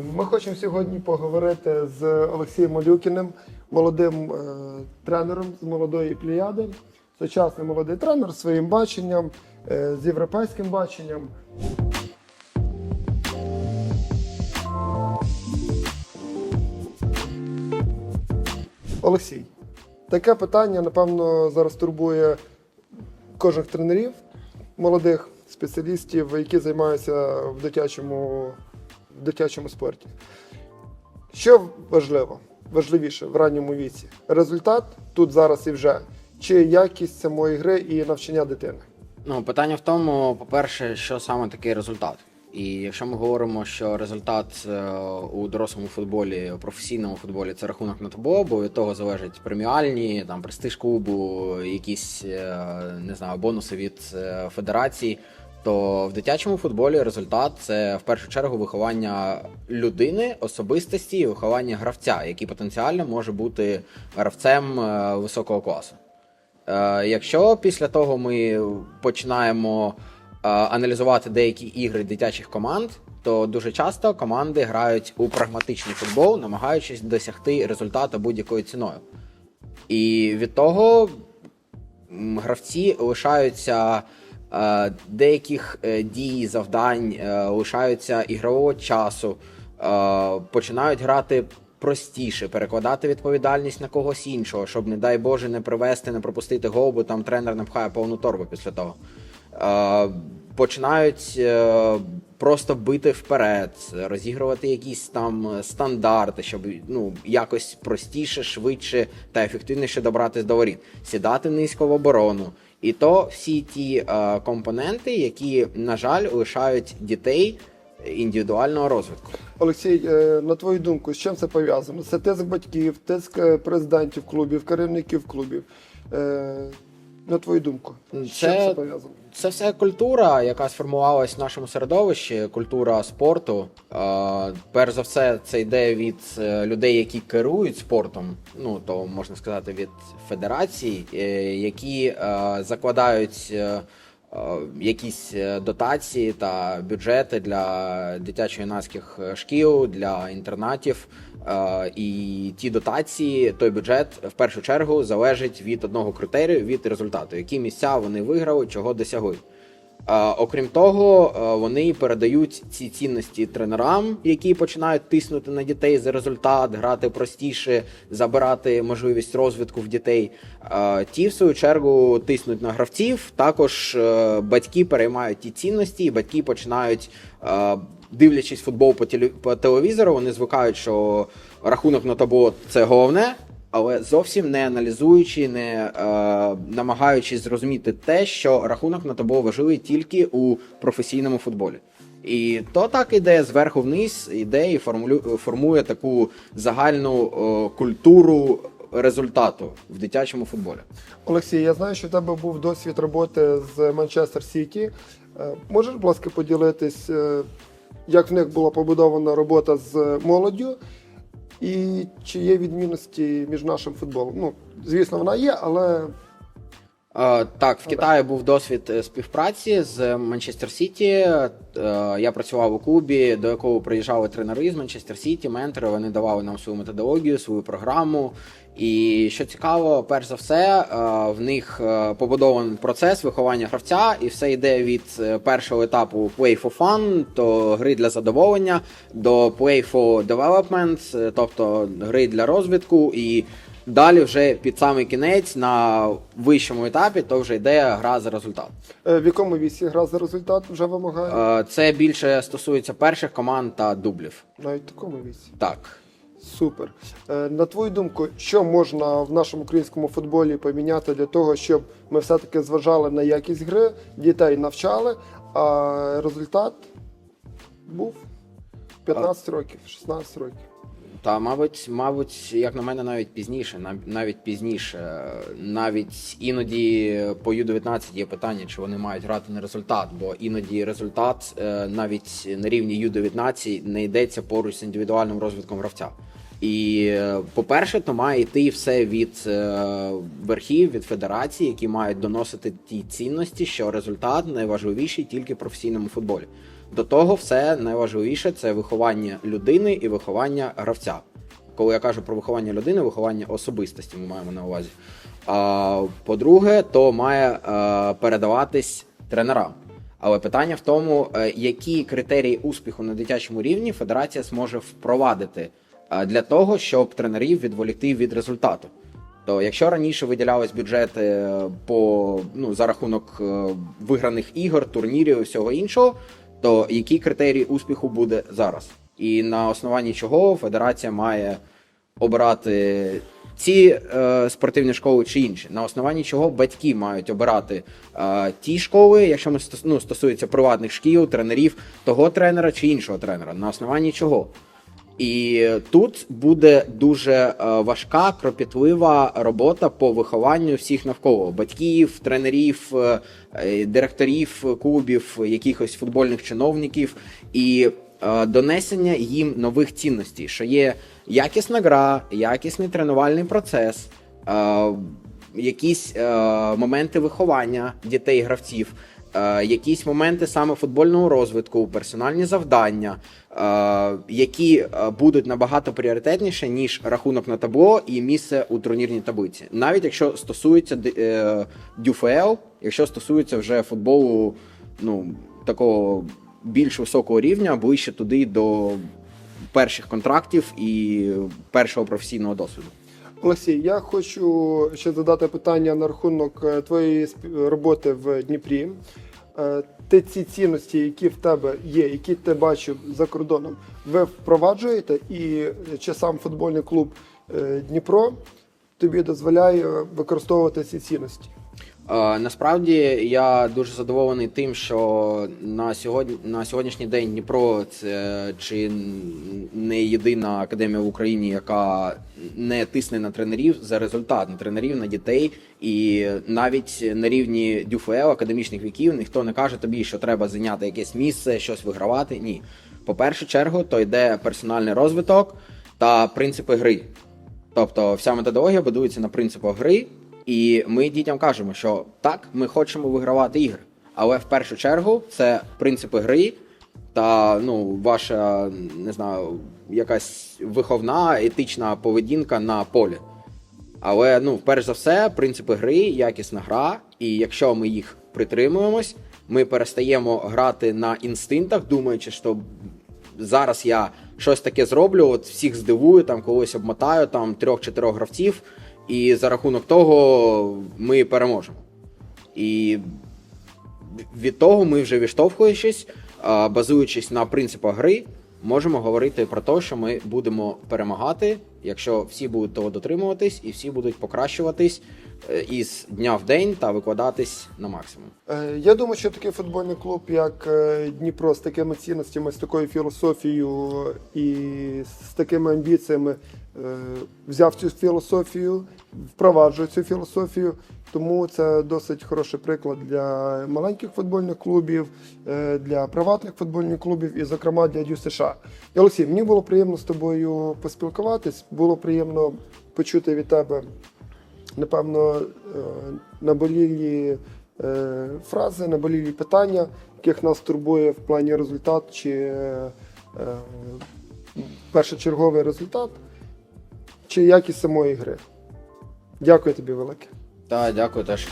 Ми хочемо сьогодні поговорити з Олексієм Малюкіним, молодим е, тренером з молодої плеяди. Сучасний молодий тренер з своїм баченням, е, з європейським баченням. Олексій, таке питання, напевно, зараз турбує кожних тренерів, молодих спеціалістів, які займаються в дитячому, в дитячому спорті. Що важливо, важливіше в ранньому віці? Результат тут зараз і вже, чи якість самої гри і навчання дитини? Ну, питання в тому, по-перше, що саме такий результат. І якщо ми говоримо, що результат е, у дорослому футболі, у професійному футболі це рахунок на табло, бо від того залежать преміальні, там престиж клубу, якісь е, не знаю, бонуси від е, федерації. То в дитячому футболі результат це в першу чергу виховання людини, особистості і виховання гравця, який потенціально може бути гравцем е, високого класу. Е, Якщо після того ми починаємо е, аналізувати деякі ігри дитячих команд, то дуже часто команди грають у прагматичний футбол, намагаючись досягти результату будь-якою ціною. І від того гравці лишаються деяких е, дій, завдань, е, лишаються ігрового часу, е, починають грати простіше, перекладати відповідальність на когось іншого, щоб, не дай Боже, не привести, не пропустити гол, бо там тренер напхає повну торбу після того. Е, починають е, просто бити вперед, розігрувати якісь там е, стандарти, щоб ну, якось простіше, швидше та ефективніше добратися до воріт, сідати низько в оборону. І то всі ті е, компоненти, які, на жаль, лишають дітей індивідуального розвитку. Олексій, е, на твою думку, з чим це пов'язано? Це тиск батьків, тиск е, президентів клубів, керівників клубів. Е, На твою думку, з чим Це- пов'язано? Це все культура, яка сформувалась в нашому середовищі, культура спорту. Е, перш за все, це йде від е, людей, які керують спортом. Ну то можна сказати від федерацій, е, які е, закладають. е, Якісь е, дотації та бюджети для дитячо-юнацьких е, шкіл, для інтернатів. Е, І ті дотації, той бюджет в першу чергу залежить від одного критерію, від результату, які місця вони виграли, чого досягли. Окрім того, вони передають ці цінності тренерам, які починають тиснути на дітей за результат, грати простіше, забирати можливість розвитку в дітей. Ті, в свою чергу, тиснуть на гравців. Також е, батьки переймають ті цінності, і батьки починають, е, дивлячись футбол по телевізору, вони звикають, що рахунок на табло це головне. Але зовсім не аналізуючи, не е, намагаючись зрозуміти те, що рахунок на табло важливий тільки у професійному футболі. І то так іде зверху вниз, іде і формулю, формує таку загальну е, культуру результату в дитячому футболі. Олексій, я знаю, що в тебе був досвід роботи з Манчестер Сіті. Е, Можеш, будь ласка, поділитись, е, як в них була побудована робота з молоддю, і чи є відмінності між нашим футболом? Ну, звісно, вона є, але Е, Так, в Китаї був досвід е, співпраці з Манчестер Сіті. Е, Я працював у клубі, до якого приїжджали тренери з Манчестер Сіті, ментори. Вони давали нам свою методологію, свою програму. І що цікаво, перш за все, е, в них е, побудований процес виховання гравця, і все йде від е, першого етапу play for fun, то гри для задоволення, до play for development, тобто гри для розвитку. І Далі вже під самий кінець на вищому етапі то вже йде гра за результат. в якому віці гра за результат вже вимагає? Це більше стосується перших команд та дублів. Навіть в такому віці. Так. Супер. Е, На твою думку, що можна в нашому українському футболі поміняти для того, щоб ми все-таки зважали на якість гри, дітей навчали, а результат був 15 років, 16 років. Та, мабуть, мабуть, як на мене, навіть пізніше, навіть пізніше. Навіть іноді по Ю-19 є питання, чи вони мають грати на результат, бо іноді результат е, навіть на рівні Ю-19 не йдеться поруч з індивідуальним розвитком гравця. І, е, по-перше, то має йти все від е, верхів, від федерації, які мають доносити ті цінності, що результат найважливіший тільки в професійному футболі. До того все найважливіше це виховання людини і виховання гравця. Коли я кажу про виховання людини, виховання особистості ми маємо на увазі. А, по-друге, то має е, передаватись тренерам. Але питання в тому, е, які критерії успіху на дитячому рівні федерація зможе впровадити е, для того, щоб тренерів відволікти від результату. То якщо раніше виділялись бюджети по ну за рахунок виграних ігор, турнірів і всього іншого, то які критерії успіху буде зараз? І на основанні чого федерація має обирати ці е, спортивні школи чи інші, на основанні чого батьки мають обирати е, ті школи, якщо ми ну, стосується приватних шкіл, тренерів, того тренера чи іншого тренера, на основанні чого. І тут буде дуже е, важка, кропітлива робота по вихованню всіх навколо. Батьків, тренерів, е, е, директорів клубів, якихось футбольних чиновників. І донесення їм нових цінностей, що є якісна гра, якісний тренувальний процес, якісь моменти виховання дітей, гравців, е, якісь моменти саме футбольного розвитку, персональні завдання, е, які е, будуть набагато пріоритетніше, ніж рахунок на табло і місце у турнірній таблиці. Навіть якщо стосується е, ДЮФЛ, якщо стосується вже футболу, ну такого більш високого рівня, ближче туди до перших контрактів і першого професійного досвіду. Олексій, я хочу ще задати питання на рахунок е, твоєї роботи в Дніпрі. Е, Ти ці цінності, які в тебе є, які ти бачив за кордоном, ви впроваджуєте, і чи сам футбольний клуб е, Дніпро тобі дозволяє використовувати ці цінності? Е, Насправді я дуже задоволений тим, що на сьогодні на сьогоднішній день Дніпро це чи не єдина академія в Україні, яка не тисне на тренерів за результат на тренерів, на дітей, і навіть на рівні ДЮФЛ, академічних віків, ніхто не каже тобі, що треба зайняти якесь місце, щось вигравати. Ні, по першу чергу, то йде персональний розвиток та принципи гри. Тобто вся методологія будується на принципах гри, і ми дітям кажемо, що так, ми хочемо вигравати ігри, але в першу чергу це принципи гри та ну, ваша не знаю, якась виховна етична поведінка на полі. Але ну, перш за все, принципи гри, якісна гра, і якщо ми їх притримуємось, ми перестаємо грати на інстинктах, думаючи, що зараз я щось таке зроблю, от всіх здивую, там когось обмотаю, там трьох-чотирьох гравців, і за рахунок того ми переможемо. І від того ми вже відштовхуючись, базуючись на принципах гри, можемо говорити про те, що ми будемо перемагати, якщо всі будуть того дотримуватись і всі будуть покращуватись із дня в день та викладатись на максимум. Е, Я думаю, що такий футбольний клуб, як е, Дніпро, з такими цінностями, з такою філософією і з такими амбіціями е, взяв цю філософію, впроваджує цю філософію. Тому це досить хороший приклад для маленьких футбольних клубів, е, для приватних футбольних клубів і, зокрема, для Дю США. І, Олексій, мені було приємно з тобою поспілкуватись. Було приємно почути від тебе напевно, е, наболілі е, фрази, наболілі питання, яких нас турбує в плані результат чи е, першочерговий результат, чи якість самої гри. Дякую тобі велике. Так, дякую теж.